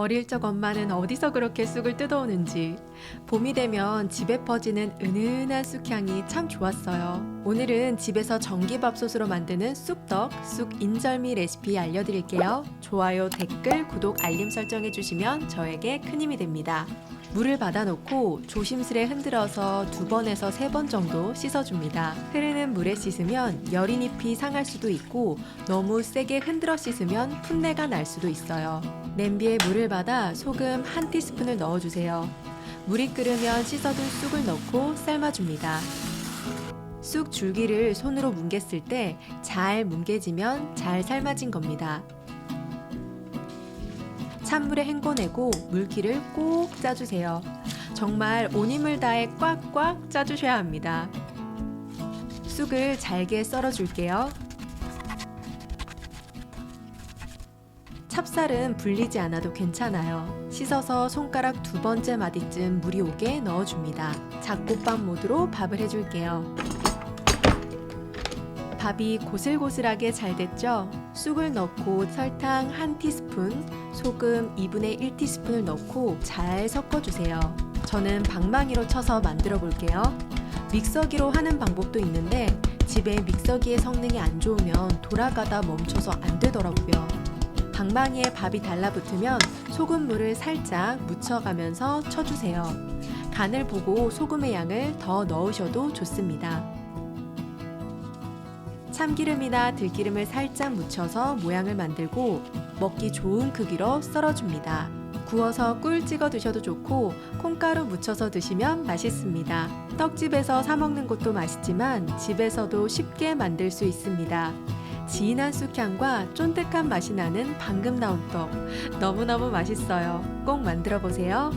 어릴 적 엄마는 어디서 그렇게 쑥을 뜯어오는지 봄이 되면 집에 퍼지는 은은한 쑥향이 참 좋았어요. 오늘은 집에서 전기밥솥으로 만드는 쑥떡, 쑥 인절미 레시피 알려드릴게요. 좋아요, 댓글, 구독, 알림 설정해 주시면 저에게 큰 힘이 됩니다. 물을 받아놓고 조심스레 흔들어서 두 번에서 세 번 정도 씻어줍니다. 흐르는 물에 씻으면 열인 잎이 상할 수도 있고 너무 세게 흔들어 씻으면 풋내가 날 수도 있어요. 냄비에 물을 받아 소금 한 티스푼을 넣어주세요. 물이 끓으면 씻어둔 쑥을 넣고 삶아줍니다. 쑥 줄기를 손으로 뭉갰을 때 잘 뭉개지면 잘 삶아진 겁니다. 찬물에 헹궈내고 물기를 꼭 짜주세요. 정말 온 힘을 다해 꽉꽉 짜주셔야 합니다. 쑥을 잘게 썰어줄게요. 찹쌀은 불리지 않아도 괜찮아요. 씻어서 손가락 두 번째 마디쯤 물이 오게 넣어줍니다. 잡곡밥 모드로 밥을 해줄게요. 밥이 고슬고슬하게 잘 됐죠? 쑥을 넣고 설탕 한 티스푼, 소금 2분의 1 티스푼을 넣고 잘 섞어주세요. 저는 방망이로 쳐서 만들어 볼게요. 믹서기로 하는 방법도 있는데 집에 믹서기의 성능이 안 좋으면 돌아가다 멈춰서 안 되더라고요. 방망이에 밥이 달라붙으면 소금물을 살짝 묻혀가면서 쳐주세요. 간을 보고 소금의 양을 더 넣으셔도 좋습니다. 참기름이나 들기름을 살짝 묻혀서 모양을 만들고 먹기 좋은 크기로 썰어줍니다. 구워서 꿀 찍어 드셔도 좋고 콩가루 묻혀서 드시면 맛있습니다. 떡집에서 사 먹는 것도 맛있지만 집에서도 쉽게 만들 수 있습니다. 진한 쑥향과 쫀득한 맛이 나는 방금 나온 떡 너무너무 맛있어요. 꼭 만들어 보세요.